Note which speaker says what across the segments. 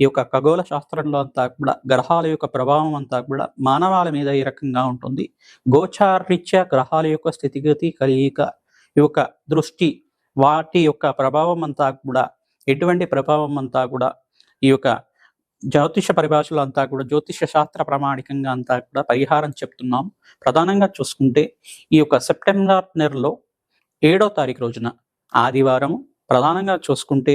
Speaker 1: ఈ యొక్క ఖగోళ శాస్త్రంలో అంతా కూడా గ్రహాల యొక్క ప్రభావం అంతా కూడా మానవాల మీద ఈ రకంగా ఉంటుంది. గోచారీత్యా గ్రహాల యొక్క స్థితిగతి కలియిక ఈ యొక్క దృష్టి వాటి యొక్క ప్రభావం అంతా కూడా ఎటువంటి ప్రభావం అంతా కూడా ఈ యొక్క జ్యోతిష పరిభాషలో అంతా కూడా జ్యోతిష శాస్త్ర ప్రామాణికంగా అంతా కూడా పరిహారం చెప్తున్నాం. ప్రధానంగా చూసుకుంటే ఈ యొక్క సెప్టెంబర్ నెలలో ఏడో తారీఖు రోజున ఆదివారం ప్రధానంగా చూసుకుంటే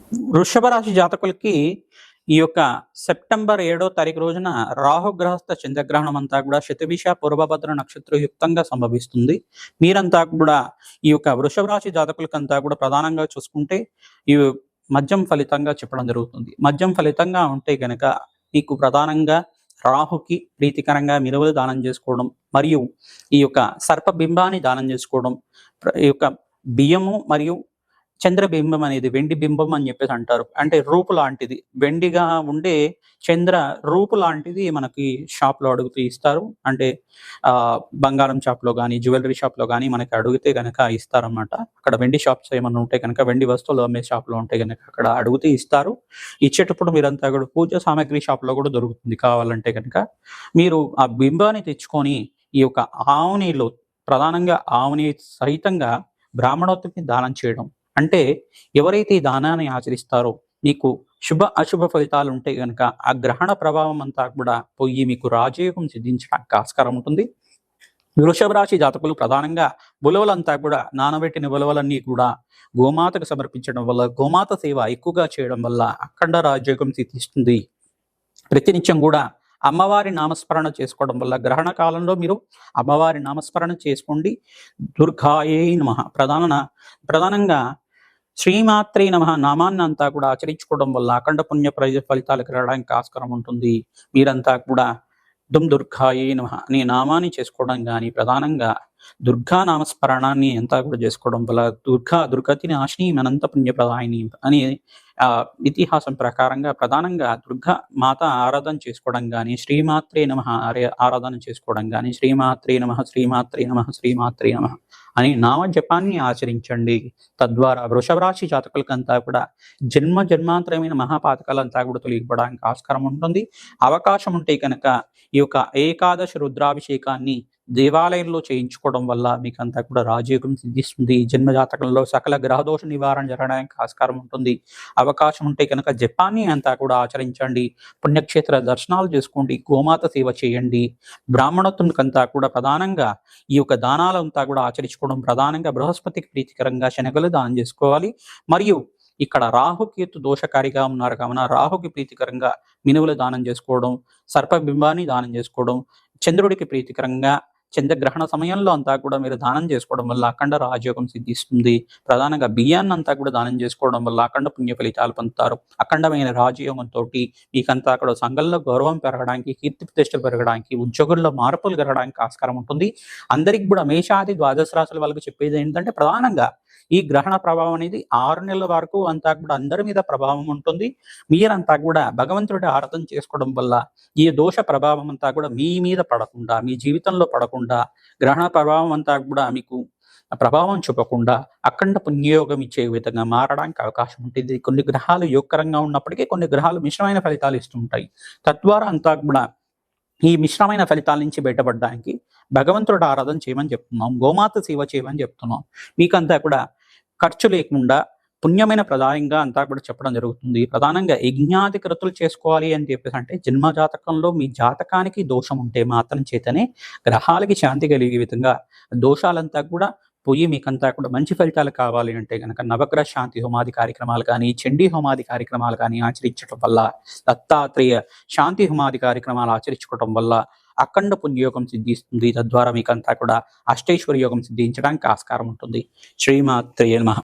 Speaker 1: వృషభ రాశి జాతకులకి ఈ యొక్క సెప్టెంబర్ ఏడో తారీఖు రోజున రాహుగ్రహస్థ చంద్రగ్రహణం అంతా కూడా శతభిష పూర్వభద్ర నక్షత్రయుక్తంగా సంభవిస్తుంది. మీరంతా కూడా ఈ యొక్క వృషభ రాశి జాతకులకంతా కూడా ప్రధానంగా చూసుకుంటే ఈ మద్యం ఫలితంగా చెప్పడం జరుగుతుంది. మద్యం ఫలితంగా ఉంటే గనక మీకు ప్రధానంగా రాహుకి ప్రీతికరంగా మినువులు దానం చేసుకోవడం మరియు ఈ యొక్క సర్పబింబాన్ని దానం చేసుకోవడం ఈ యొక్క బియ్యము మరియు చంద్రబింబం అనేది వెండి బింబం అని చెప్పేసి అంటారు. అంటే రూపు లాంటిది. వెండిగా ఉండే చంద్ర రూపు లాంటిది మనకి షాప్లో అడుగుతూ ఇస్తారు. అంటే ఆ బంగారం షాప్లో కానీ జ్యువెలరీ షాప్లో కానీ మనకి అడిగితే కనుక ఇస్తారన్నమాట. అక్కడ వెండి షాప్స్ ఏమైనా ఉంటే కనుక వెండి వస్తువులు అమ్మే షాప్లో ఉంటే కనుక అక్కడ అడిగితే ఇస్తారు. ఇచ్చేటప్పుడు మీరంతా కూడా పూజ సామాగ్రి షాప్లో కూడా దొరుకుతుంది కావాలంటే కనుక మీరు ఆ బింబాన్ని తెచ్చుకొని ఈ యొక్క ఆవునీళ్ళు ప్రధానంగా ఆవుని సహితంగా బ్రాహ్మణోత్తుకి దానం చేయడం అంటే ఎవరైతే ఈ దానాన్ని ఆచరిస్తారో మీకు శుభ అశుభ ఫలితాలు ఉంటే కనుక ఆ గ్రహణ ప్రభావం అంతా కూడా పోయి మీకు రాజయోగం సిద్ధించడానికి ఆస్కారం ఉంటుంది. వృషభ రాశి జాతకులు ప్రధానంగా బులవలంతా కూడా నానబెట్టిన బులవలన్నీ కూడా గోమాతకు సమర్పించడం వల్ల గోమాత సేవ ఎక్కువగా చేయడం వల్ల అఖండ రాజయోగం సిద్ధిస్తుంది. ప్రతినిత్యం కూడా అమ్మవారి నామస్మరణ చేసుకోవడం వల్ల గ్రహణ కాలంలో మీరు అమ్మవారి నామస్మరణ చేసుకోండి. దుర్గాయే నమ. ప్రధాన ప్రధానంగా శ్రీమాత్రే నమ. నామాన్ని అంతా కూడా ఆచరించుకోవడం వల్ల అఖండ పుణ్య ప్రజ ఫలితాలకు రావడానికి ఆస్కారం ఉంటుంది. మీరంతా కూడా దుమ్ దుర్గాయే నమ అనే నామాన్ని చేసుకోవడం కానీ ప్రధానంగా దుర్గా నామస్మరణాన్ని అంతా కూడా చేసుకోవడం వల్ల దుర్గా దుర్గతి నాశిని అనంత పుణ్యప్రదాయిని అని ఆ ఇతిహాసం ప్రకారంగా ప్రధానంగా దుర్గా మాత ఆరాధన చేసుకోవడం కానీ శ్రీమాత్రే నమ ఆరాధన చేసుకోవడం కానీ శ్రీమాత్రే నమ శ్రీమాత్రే నమ శ్రీమాత్రే నమ అని నామ జపాన్ని ఆచరించండి. తద్వారా వృషభరాశి జాతకులకంతా కూడా జన్మ జన్మాంతరమైన మహాపాతకాలంతా కూడా తొలగిపోవడానికి ఆస్కారం ఉంటుంది. అవకాశం ఉంటే కనుక ఈ యొక్క ఏకాదశ రుద్రాభిషేకాన్ని దేవాలయంలో చేయించుకోవడం వల్ల మీకు అంతా కూడా రాజయోగం సిద్ధిస్తుంది. జన్మజాతకంలో జన్మ జాతకంలో సకల గ్రహదోష నివారణ జరగడానికి ఆస్కారం ఉంటుంది. అవకాశం ఉంటే కనుక జపాన్ని అంతా కూడా ఆచరించండి. పుణ్యక్షేత్ర దర్శనాలు చేసుకోండి. గోమాత సేవ చేయండి. బ్రాహ్మణత్వంకంతా కూడా ప్రధానంగా ఈ యొక్క దానాలంతా కూడా ఆచరించుకోవడం ప్రధానంగా బృహస్పతికి ప్రీతికరంగా శనగలు దానం చేసుకోవాలి. మరియు ఇక్కడ రాహుకేతు దోషకారిగా ఉన్నారు కావున రాహుకి ప్రీతికరంగా మినువులు దానం చేసుకోవడం సర్పబింబాన్ని దానం చేసుకోవడం చంద్రుడికి ప్రీతికరంగా చంద్రగ్రహణ సమయంలో అంతా కూడా మీరు దానం చేసుకోవడం వల్ల అఖండ రాజయోగం సిద్ధిస్తుంది. ప్రధానంగా బియ్యాన్ని అంతా కూడా దానం చేసుకోవడం వల్ల అఖండ పుణ్య ఫలితాలు పొందుతారు. అఖండమైన రాజయోగంతో మీకంతా కూడా సంఘంలో గౌరవం పెరగడానికి కీర్తి ప్రతిష్టలు పెరగడానికి ఉద్యోగుల్లో మార్పులు జరగడానికి ఆస్కారం ఉంటుంది. అందరికి కూడా మేషాది ద్వాదశ రాశుల వాళ్ళకి చెప్పేది ఏంటంటే ప్రధానంగా ఈ గ్రహణ ప్రభావం అనేది ఆరు నెలల వరకు అంతా కూడా అందరి మీద ప్రభావం ఉంటుంది. మీరంతా కూడా భగవంతుడి ఆరాధన చేసుకోవడం వల్ల ఈ దోష ప్రభావం అంతా కూడా మీ మీద పడకుండా మీ జీవితంలో పడకుండా గ్రహణ ప్రభావం అంతా కూడా మీకు ప్రభావం చూపకుండా అఖండ పుణ్యయోగం ఇచ్చే విధంగా మారడానికి అవకాశం ఉంటుంది. కొన్ని గ్రహాలు యోగకరంగా ఉన్నప్పటికీ కొన్ని గ్రహాలు మిశ్రమైన ఫలితాలు ఇస్తుంటాయి. తద్వారా అంతా కూడా ఈ మిశ్రమైన ఫలితాల నుంచి బయటపడడానికి భగవంతుడు ఆరాధన చేయమని చెప్తున్నాం. గోమాత సేవ చేయమని చెప్తున్నాం. మీకంతా కూడా ఖర్చు లేకుండా పుణ్యమైన ప్రదాయంగా అంతా కూడా చెప్పడం జరుగుతుంది. ప్రధానంగా యజ్ఞాది కృతులు చేసుకోవాలి అని చెప్పేసి అంటే జన్మ జాతకంలో మీ జాతకానికి దోషం ఉంటే మాత్రం చేతనే గ్రహాలకి శాంతి కలిగే విధంగా దోషాలంతా కూడా పోయి మీకంతా కూడా మంచి ఫలితాలు కావాలి అంటే కనుక నవగ్రహ శాంతి హోమాది కార్యక్రమాలు కానీ చండీ హోమాది కార్యక్రమాలు కానీ ఆచరించడం వల్ల దత్తాత్రేయ శాంతి హోమాది కార్యక్రమాలు ఆచరించుకోవడం వల్ల అఖండ పుణ్యయోగం సిద్ధిస్తుంది. తద్వారా మీకంతా కూడా అష్టైశ్వర్య యోగం సిద్ధించడానికి ఆస్కారం ఉంటుంది. శ్రీమాత్రేయ మహా